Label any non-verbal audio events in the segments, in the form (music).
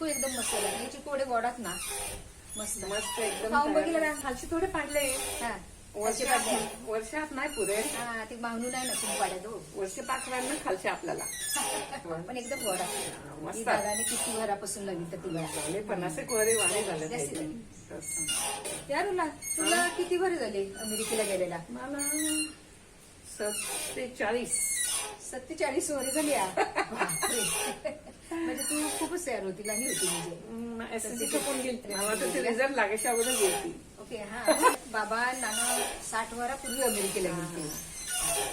चिकू एकदम मस्त लागले चिकू एवढे गोडात ना मस्त. मस्त एकदम खाऊन तयार. बघितलं ना खालचे थोडे पाडले. हा. वर्षात पाडले. वर्षात नाही पुरे. हा ते मागणून आहे ना तुम्ही पाड्यात हो. वर्ष पाकव्यांना खालचे आपल्याला. (laughs) पण एकदम गोडा मस्त. ही दादाने किती घरापासून लागली तर ती वेळा झाले पन्नास एक वरे वाणे झाले जास्ती ते. झाले. तस. यारुला तुला किती बरे झाले अमेरिकेला गेलेला? मला सत्तेचाळीस सत्तेचाळीस वरे झाली. बापरे. म्हणजे तू खूपच तयार होती लहान होती म्हणजे. एस एस पण गेली ते रिझल्ट लागायच्या अगोदर गेली. ओके हा. बाबा नाना साठ वरापूर्वी अमेरिकेला गेले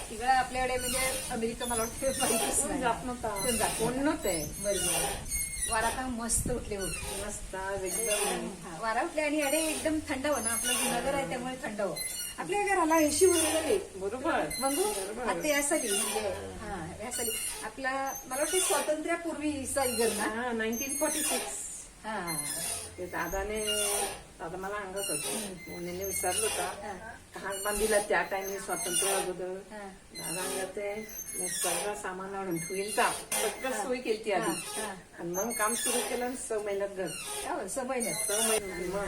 तिकडं आपल्याकडे म्हणजे अमेरिका मला वाटतं (laughs) माहितीच कोण नाही. जात नव्हता. कोण जात कोण नव्हते. बरोबर वारा का मस्त उठले होते मस्त आज एकदम वारा उठले आणि अडे एकदम थंड हो ना. आपलं जुनागर आहे त्यामुळे थंड हो आपल्या घराला झाले. बरोबर. आता यासाठी म्हणजे हा यासाठी आपला मला वाटतं स्वातंत्र्यापूर्वीचा घर ना हा नाईन्टीन फोर्टी सिक्स हा. ते दादाने दादा मला अंगत होतो. मुलीने विचारलं होता हा. हात बांधिला त्या टाइमी स्वातंत्र्य अगोदर. हा. दादा अंगते मी सगळं सामान आणून ठेवील का? सगळं सोय केली आधी. हा, हा. आणि मग काम सुरू केलं आणि सहा महिन्यात घर. हो, सहा महिन्यात. मग?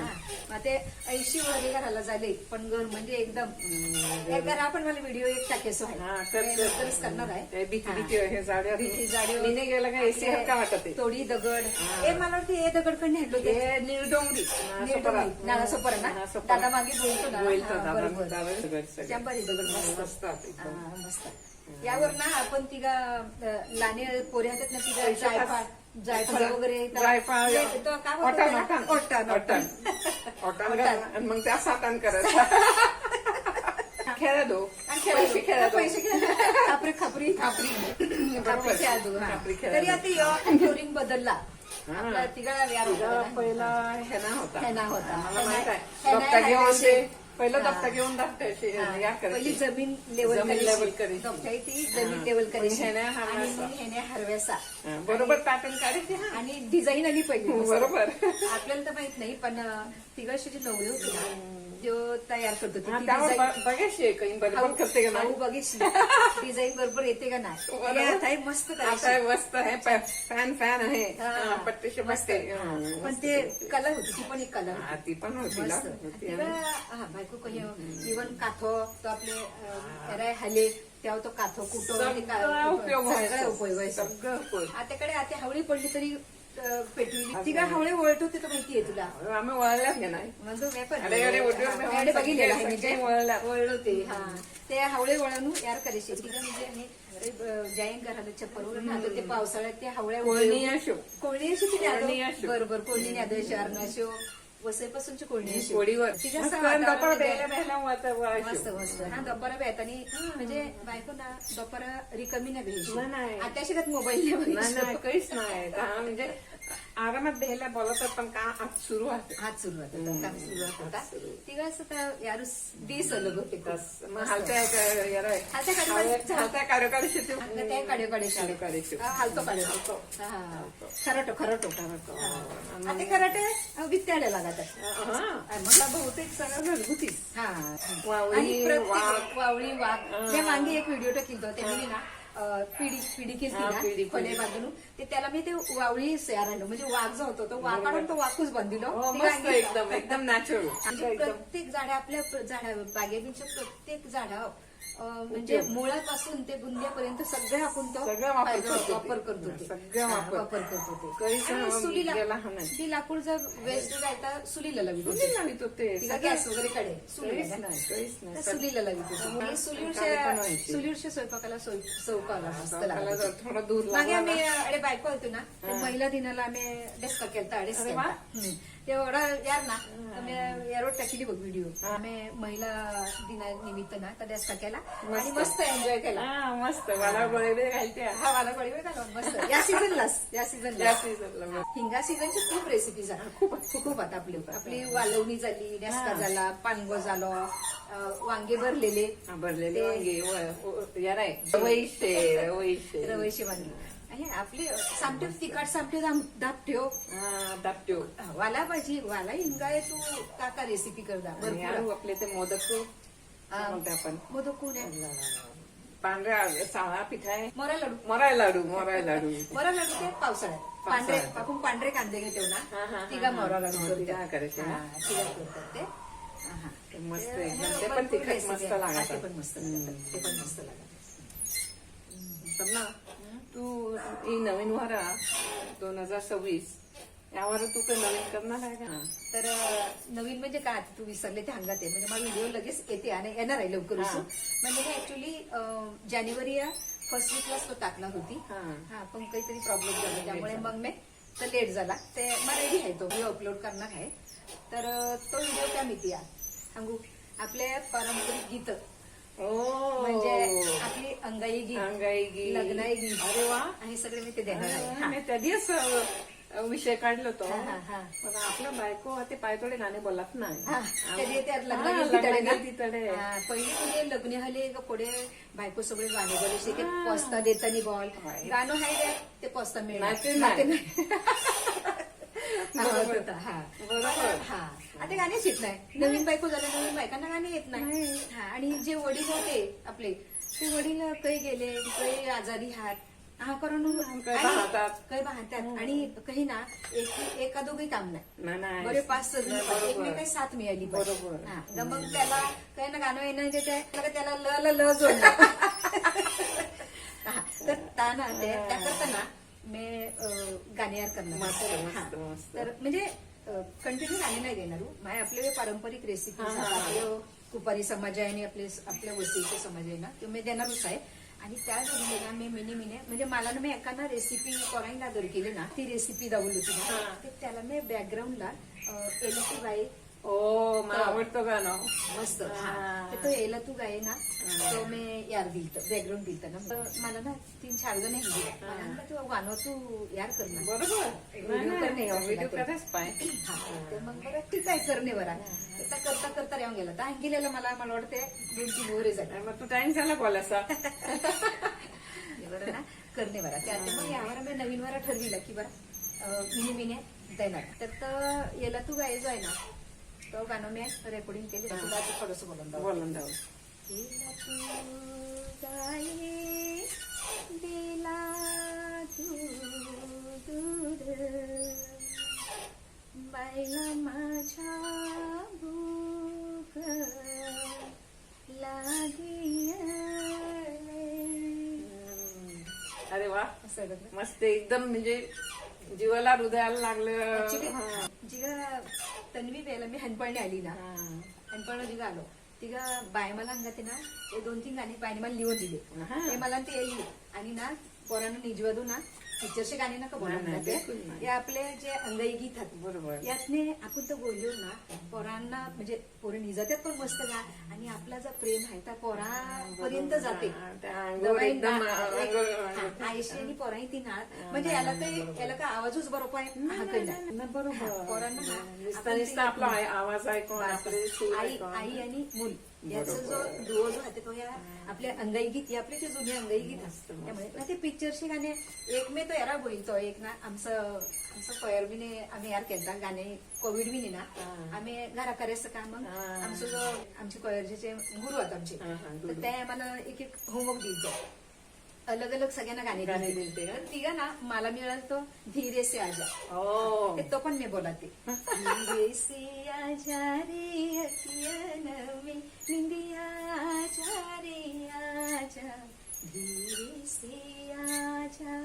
मग ते ऐंशी वगैरे घराला झाले पण घर म्हणजे एकदम आपण मला व्हिडिओ एक टाकेसो हा, करणार आहे. ते भीती हा. भीती हे. मी नाही गेला का? एसी का वाटत. तोडी दगड. हा. मला वाटतं हे दगडकडे नेलो ते हे नाला सोपरा ना. दादा. मागे बोलतो ना बरोबर. मस्त यावर ना आपण तिघा लाने पोरे ना तिघा जायफळ जायफळ वगैरे जायफळ काय आणि मग त्या सातान (laughs) पैसे खेळा दो पैसे खेळा (laughs) खापरी खापरी. खापरी. तरी आता यो बदलला. आपला तिघा. पहिला हेना होता हेना होता. मला माहीत आहे घेऊन. ते पहिलं हा. दप्ता घेऊन हा. या पहिली जमीन लेवल जमीन level करायची. ती जमीन हा. लेवल करायची आणि हरवायचा. मग हेने हरव्याचा हा, बरोबर पॅटर्न काढायची हा. आणि डिझाईन आली पहिली मस्त. बरोबर आपल्याला तर माहीत नाही पण तिघाशी जे नवरे होते ना जो तयार करतो हा, त्यावर ब- बघायची काही बरोबर करते का नाही बघितली डिझाईन (laughs) बरोबर येते का नाही बरोबर. आणि आता हे मस्त आता करायची. मस्त आहे फॅन फॅन आहे हा. हा, पट्टीशी मस्त बसते हा. हा, पण ते. कलर होती ती पण एक कलर हा, ती पण होती ना. मस्त हा कही इवन काथो तो आपले अं, हले तेव्हा तो काथो कुटो आणि का- सगळं उपयोग सगळं व्हायचा. उपयोग व्हायचा. सगळं उपयोग. आत्याकडे आता हावळी पडली तरी अं, पेटविली तिला हावळे वळतो ते तर माहितीये तुला? आम्ही वळल्याच का नाही. म्हणजे मी पण अरे, अरे, उडून हा, जाऊन अरे, बघितलेलं आहे सगळे म्हणजे वळल्या. वळलो ते हा. ते हावळे वळणू यार करायचे तिला म्हणजे आम्ही जाईन घराला चप्पलवर राहतो ते पावसाळ्यात ते हावळ्या कोळणी असो कोळणी अशी कोळणी. अशी. बरोबर कोळणी न्यादो शहर अशो. वसईपासूनची कोळणी कोळीवर दपार बेहल्या वाता- मस्त. मस्त हा दुपारा बेत आणि म्हणजे बायको ना दुपारा रिकमी नाही नाही, भेटली नाही. आता शिकत मोबाईल नाही नाही काहीच नाही. हा, म्हणजे आरामात बेहल्या बोलतात पण का आज सुरू आहे हात सुरुवात होता काम सुरुवात होता. तिघा असं यार दिस अलग होते हालत्या कार्यकारी- कार्यकारी शेती? त्या कार्यकारी शेती. हालतो. खरटो खरटो. हा. आता कराटे वित्याला लागत हा, मला बहुतेक सगळं घरगुतीच. हा. वावळी, आणि. वावळी वाघ त्या मागे एक व्हिडिओ टाकिल त्यांनी ना पिढी पिढी केली हा, ना पिढी, खोले. बाजून ते त्याला मी ते वावळी आणलं म्हणजे वाघ जो होतो तो वाघ काढून तो वाकूच बांधिलो. हो, ती मस्त गांगी- एकदम एकदम नॅचरल आणि प्रत्येक झाड आपल्या झाडा बागेच्या प्रत्येक झाडा म्हणजे. मुळापासून ते बुंद्यापर्यंत सगळं आपण तो वापर करतो. वापर करतो ते. ते. लाकूड जर वेस्ट जायता सुलीला लावित होते गॅस वगैरे नाही सुलीला लावी आणि काळी पण व्हायची. सुलीवरच्या स्वयंपाकाला जर थोडा दूर मागे आम्ही. अरे बायको होतो ना. महिला दिनाला आम्ही डेस्का केलता. अडीच अरे केलता. वा. हम्म. ते एवढा यार ना आम्ही यारोड टाकली बघ व्हिडिओ आम्ही महिला दिना निमित्त ना त्या डेस्का केला आणि मस्त. एन्जॉय केला हा, मस्त मला गोळे घालते हा मला बळी वेळ घालून मस्त या सीझनलाच या सीझनला या seasonला मग. हिंगा सीझनची खूप रेसिपी झाली खूप खूप आता आपली आपली वालवणी झाली डेस्का. झाला पानगो झालो वांगे भरलेले भरलेले वांगे वैशे वैशे रवैशी वांगी आणि आपली सामटे तिखट सामटे हा दापट्यो वाला भाजी वाला हिंगाय तू. काका रेसिपी करता भरपूर आपले ते मोदक हा. म्हणतो आपण. मोदक कोण आहे? पांढऱ्या साळा पिठा आहे. मोरा लाडू. मराय लाडू मराय लाडू. (laughs) मोरा लाडू ते पावसाळ्यात. पांढरे. आपण पांढरे कांदे घेतो हा, हा, ना हा, तिघा हा. मोरा लाडू हो. तिघा करायचे ना? हा, तिघा करतात ते. हा. मस्त एकदम. ते पण तिखट मस्त. हा, लागत ते पण मस्त लागतात. ते पण मस्त लागतात. ना तू ही नवीन वारा दोन हजार सव्वीस. यावर तू काही नवीन करणार आहे का? तर नवीन म्हणजे काय आता तू विसरले ते हंगात आहे. म्हणजे मला व्हिडिओ लगेच येते आणि येणार आहे लवकर हा. म्हणजे मी ऍक्च्युली जानेवारी या फर्स्ट वीकलाच तो टाकणार होती. हा. हा पण काहीतरी प्रॉब्लेम झाला. त्यामुळे मग मी तर लेट झाला. ते मग रेडी आहे तो. मी अपलोड करणार आहे. तर अं, तो व्हिडिओ काय माहिती आहे? सांगू? आपले पारंपरिक गीत. म्हणजे आपली अंगाई गीत अंगाई. लग्नाई अरे वा हे सगळे मी ते देणार आहे हा, मी त्या दिवस अ, विषय काढलो तो हा, हा, हा. पण आपलं बायको ते पायतोडे गाणे बोलत नाही हा, कधी ते हा, लग्नागे तितडे ना? हा, पहिले म्हणजे लग्न हले का पुढे बायको सगळे गाणे बोले शिके पोचता देतानी बॉल होय. गाणं हाय रे ते पोचता मिळणार नाही ते नाही. हा, बरोबर. होतं, हा. बरोबर. हा आता गाणेच येत नाही नवीन बायको झालं नवीन बायकांना गाणे येत नाही हा आणि जे वडील होते आपले ते वडील काही गेले काही आजारी हात हा करून काही पाहतात. आणि काही ना एक एका दोघी काम नाही. बरे पाच. एकमेकांना साथ मिळाली. बरोबर. हा, तर मग त्याला काही ना गाणं येणं ते त्याला त्याला ल ल ल हा, तर ता ना ते त्या करताना मी गाणे करणार हा. तर म्हणजे कंटिन्यू गाणे नाही देणार हो. माझे आपले पारंपरिक रेसिपी कुपारी समाज आहे आणि आपले आपल्या वस्तीचे समाज आहे ना ते मी देणारच आहे आणि त्या जोडीने ना मी मिनी मिने म्हणजे मला ना मी एकाना रेसिपी करायला दर केली ना ती रेसिपी दावली होती त्याला मी बॅकग्राऊंडला एलटी बाई ओ मला आवडतं गाणं. मस्त. हा. हा. तर तो यायला तू गाय ना तो मी यार दिलत बॅकग्राऊंड दिलत ना. तर मला ना तीन चार जण मला म्हणलं, तू गाणं तू यार कर ना. बरोबर. व्हिडिओ. करायच पाय. हा, तर मग बरं ठीक आहे करणे बरा. आता करता करता राहून गेला. तर गेलेला मला मला वाटते दोन तीन वरे झाले. मग तू टाइम झाला बोलायचा (laughs) बरं ना करणे बरा. त्या मग यावर मी नवीन वारा ठरविलं की बरं मिनी मिने देणार. तर तो याला तू गाय जो आहे ना. तो गाणं मी रेकॉर्डिंग केली तुला ते थोडंसं बोलून दाखव. बोलून जाऊ दिला तू दूध बायला माझ्या भूक लागी अरे वा. मस्त एकदम म्हणजे जीवाला हृदयाला लागलं हनपळणे आली ना. हनपळ जिगा आलो तिगा बाय मला सांगते ना ते दोन तीन गाणी बायने मला लिहून दिले. ते मला ते येईल आणि ना पोरांना निजवादू ना पिक्चरचे गाणे नका नाही, नाही, बोला बिलकुल नाही. ते आपले जे अंगाई गीत आहेत बरोबर. यातने आपण तर बोललो ना पोरांना म्हणजे पोरं निजात्यात पण मस्त गा आणि आपला जो प्रेम आहे त्या पोरापर्यंत जाते. हा, आईशी आणि पोराही ती नाळ म्हणजे याला काही याला काय आवाजच बरोबर आहे? हा बरोबर हा, पोरांना हा, ते- आपला आवाज ऐकून आई. आई आणि मूल. याचा जो दुओ जो आहे तो या आपल्या अंगाई गीत हे आपले जे जुने अंगाई गीत असतं त्यामुळे ना ते पिक्चरचे गाणे एक मे तो यारा बोलतो एक ना आमचं आमचं कोयर बीने आम्ही यार केलता गाणे कोविड बीने ना हा. आम्ही घरा करायचं का मग हा. आमचं जो आमचे कोयरचे गुरु आहेत आमचे हा, हा. ते आम्हाला एक एक होमवर्क दिलतो अलग अलग सगळ्यांना गाणे गाणे? तर तिघा ना मला मिळालं तो धीरे से आजा. हो ते तो पण मी बोलाते. धीरे से आजा रे में. निंदिया आजा रे आजा. धीरे से आजा.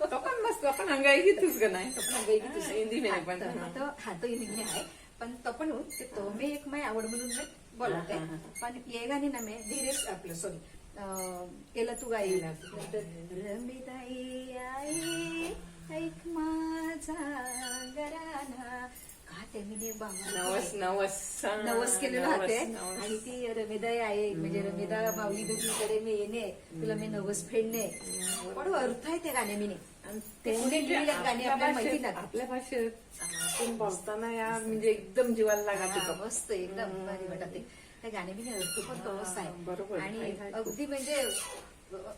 तो पण मस्त आपण अंगाई घेतोच का नाही. तो पण अंगाई आहे. हिंदी मध्ये पण. हा, तो हा तो हिंदी आहे पण तो पण होऊन ते तो मी एक माय आवड म्हणून मी बोलते. हा, हा, पण ये गाणे ना मी धीरे आपलं सॉरी केलं तू गाई रमिताई आई ऐक माझा गराना मी नवस नवस. नवस केलेलं नवस. आणि ती रमेदाई आहे. म्हणजे रमेदा माऊली दुसरीकडे मी येणे. तुला मी नवस फेडणे. पण अर्थ आहे त्या गाणी आपल्या भाषेत नाही आपल्या भाषेत आपण बोलताना या म्हणजे एकदम जीवाला लागत होतं. मस्त एकदम भारी वाटत. ते त्या गाणे बी अर्थ पण बरोबर. आहे. आणि. अगदी म्हणजे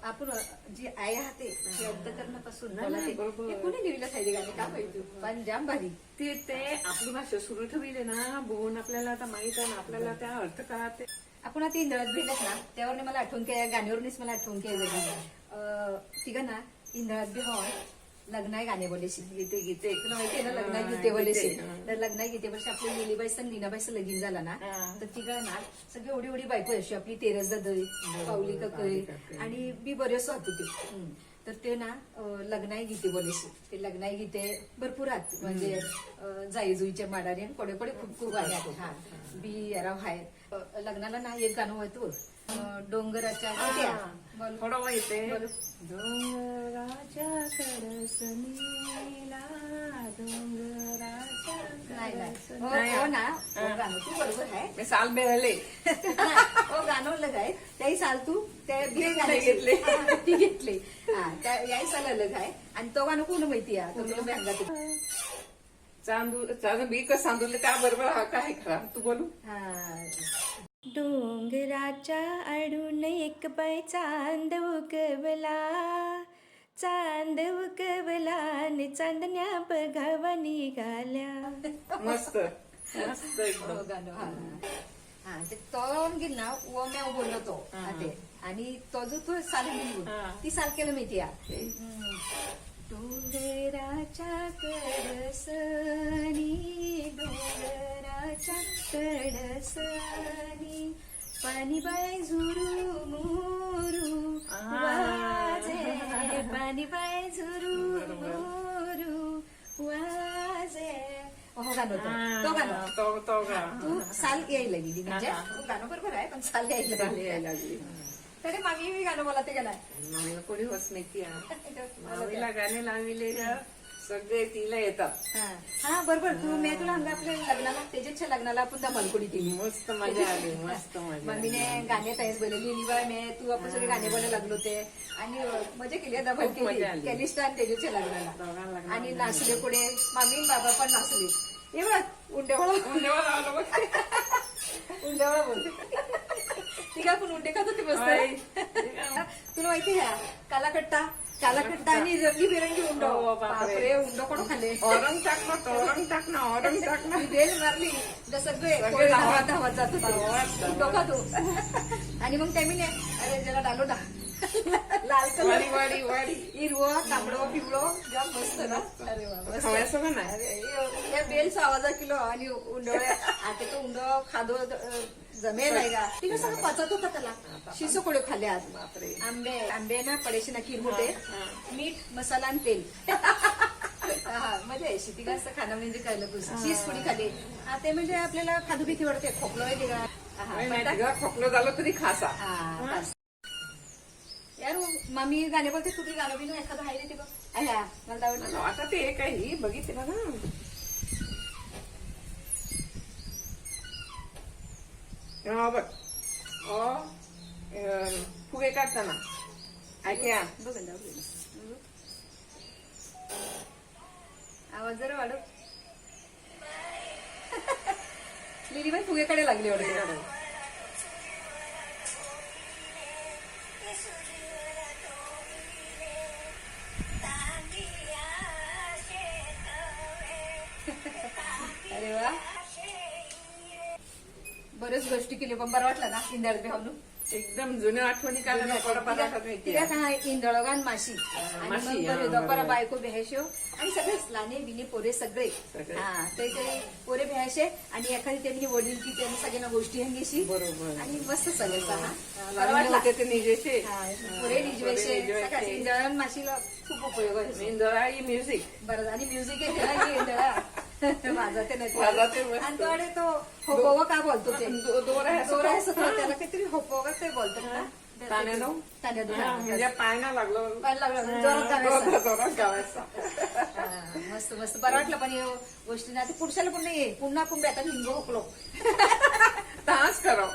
आपण जी आई आहाते ते अंतकरणापासून ते. ते कोणी लिहिलं सायली गाणे? का माहिती? पण जाम भारी ते ते आपली भाषा सुरू ठेवली ना बघून आपल्याला आता माहीत आहे ना आपल्याला त्या अर्थ कळते. आपण आता इंदळात भेटत ना त्यावर मला आठवण काय गाण्यावरूनच मला आठवण काय झाली तिघ ना इंदळात बी हॉय लग्नाय गाणे बोलेशी गीते. गीते तुला माहितीये ना लग्नाय गीते हा. तर लग्नाय गीते वर्षी आपली लिलीबाईचं आणि लीनाबाईचं लगीन झाला ना. तर तिघ ना सगळी एवढी एवढी बायको अशी आपली तेरस ददई पावली ककळी. आणि बी बरेच होते ते. तर ते ना लग्नाय गीते बोलेशी ते लग्नाय गीते भरपूर आहेत. म्हणजे जाईजुईच्या माडाने आणि कोडे कोडे खूप खूप आहेत. हा. बी राव हाय अं, लग्नाला ना एक गाणं होतं डोंगराच्या? बोल. थोडं माहिती बोलू. डोंगराच्या कडसनीला डोंगराच्या नाही कडसनी- हो हो ना. हो. गाणं तू बरोबर आहे. मी साल (laughs) हो गाणं अलग आहे त्याही साल तू त्या घेतले, गाण्याची- घेतले. हा, ती घेतली. हा त्या याही साल अलग आहे आणि तो गाणं कोण माहिती आहे तो तुला चांदू चांदू बी का सांदूरले त्या बरोबर हा काय खरा तू बोलू. डोंगराच्या आडून एक बाय चांद उगवला. चांद उगवला आणि चांदण्या बघावा निघाल्या. मस्त. मस्त एकदम. हो, ते तो गीत ना ओ म्या बोललो तो. हा. ते. आणि तो जो तू साल म्हणून हा. ती साल केलं माहिती ते. डोंगराच्या कडसनी डोंगराच्या कडसनी पाणी बाय झुरू मुरू. वाजे पाणी बाय झुरू मुरू वाजे. हो गाणं होतं. तो गाणं तो तो गा. तू साल यायला गेली म्हणजे? हा, गाणं बरोबर आहे पण साल यायला गेली. यायला लागली तरी मागे मी गाणं मला ते मामीला कोणी होत नाही ती (laughs) मामीला गाणे लाविले सगळे तिला येतात. हा. हा, बरोबर. तू मी तुला हंगा आपल्या लग्नाला तेजसच्या लग्नाला आपण त्या मालकुडी केली मस्त मजा आली मस्त मजा आली. मम्मीने गाणे तयार बोलले लिलीबाई मी तू आपण सगळे गाणे बोलायला लागलो होते. आणि मजा केली मजा केली. आली. कॅलिस्टा आणि तेजसच्या लग्नाला. आणि नाचले पुढे. मामी आणि बाबा पण नाचले. हे बघ उंडेवाळा. उंडेवा लावलं बघ. उंडेवाळा बोल. ती काय पण उंडे खात होती मस्त. होय. तुला माहिती आहे कालाकट्टा आणि रंगीबेरंगी उंड हो, बापरे. बापरे उंड कोण खाल्ले औरंग टाकणं औरंग टाकणं औरंग टाकणं मी बेल मारली तर सगळे सगळे कोळी धावत. धावत धावत जात धावत, होते डोका तो आणि मग त्या मी अरे ज्याला डालो डा लाल वाडी कलर वाडी वाडी हिरवं तांबडं पिवळं जाम मस्त ना अरे वा मस्त. खवयाचं का नाही अरे या बेलचा आवाज किलो आणि उंडवळ्या (laughs) आता तो उंड खादो अं, जमेल आहे का? ती कसं पचत होता त्याला? शिसो कोडे खाल्ले आज? आंबे आंबे ना पडेशे ना किरमुटे. मीठ. मसाला आणि तेल. हा मजा आहे ती असं खाणं म्हणजे कळलं तुझं. शीस पुडी खाली हा ते म्हणजे आपल्याला खादू भीती वाटते. खोकलं आहे ते का नाही, पण नाही, तिला खोकलं झालं तरी खासा. यार मामी गाणे बोलते तू ती गाणं बिणं एखादं आहे ते बघ. मला आता ते काही बघितलं ना. 여러분, 어, ओ अं, फुगे काढताना ऐक्या बघ आवाज जरा वाढव लिलीबाई फुगेकडे लागली वाटत बरेच गोष्टी केली पण बरं वाटलं ना इंदळ बेहून एकदम जुन्या आठवणी काढल्या तिला काय इंदळगान माशी. माशी, आणि दोपरा. बायको बेहायशो आणि सगळेच लाने बिने पोरे सगळे. हा ते ते पोरे बेहायशे आणि एखादी त्यांनी वडील की त्यांनी सगळ्यांना गोष्टी हंगेशी बरोबर. आणि मस्त सगळं पुरे निजवेशे. सगळ्याच इंदळगान माशीला खूप उपयोग आहे. इंदळा ही म्युझिक बरं आणि म्युझिक आहे त्याला की इंदळा वाजवते नाही वाजवते मस्त. आणि तो आणि तो होपोवा का बोलतो ते? दोरा आहे दोरा तो. तो, त्याला काहीतरी होपोवा ते बोलतात ना. तान्यानो? म्हणजे पाय ना लागलो. पाहायला लागलं, जोरात गावायचं. जोरात जोरात गावायचा मस्त मस्त. बरं वाटलं पण या गोष्टी ना ते पुढच्याला पुन्हा ये. पुन्हा आपण बेतात हिंग हुकलो. (laughs) तास करो.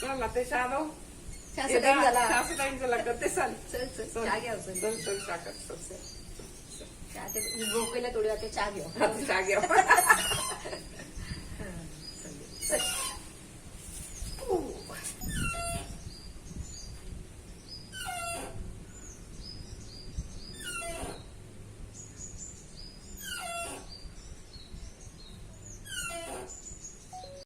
चला ते शालो चहाचा time झाला. टाइम झाला करते चाल. चल चल. चल. चल. चल चल. थोडी चहा घेऊ चहा चल (laughs)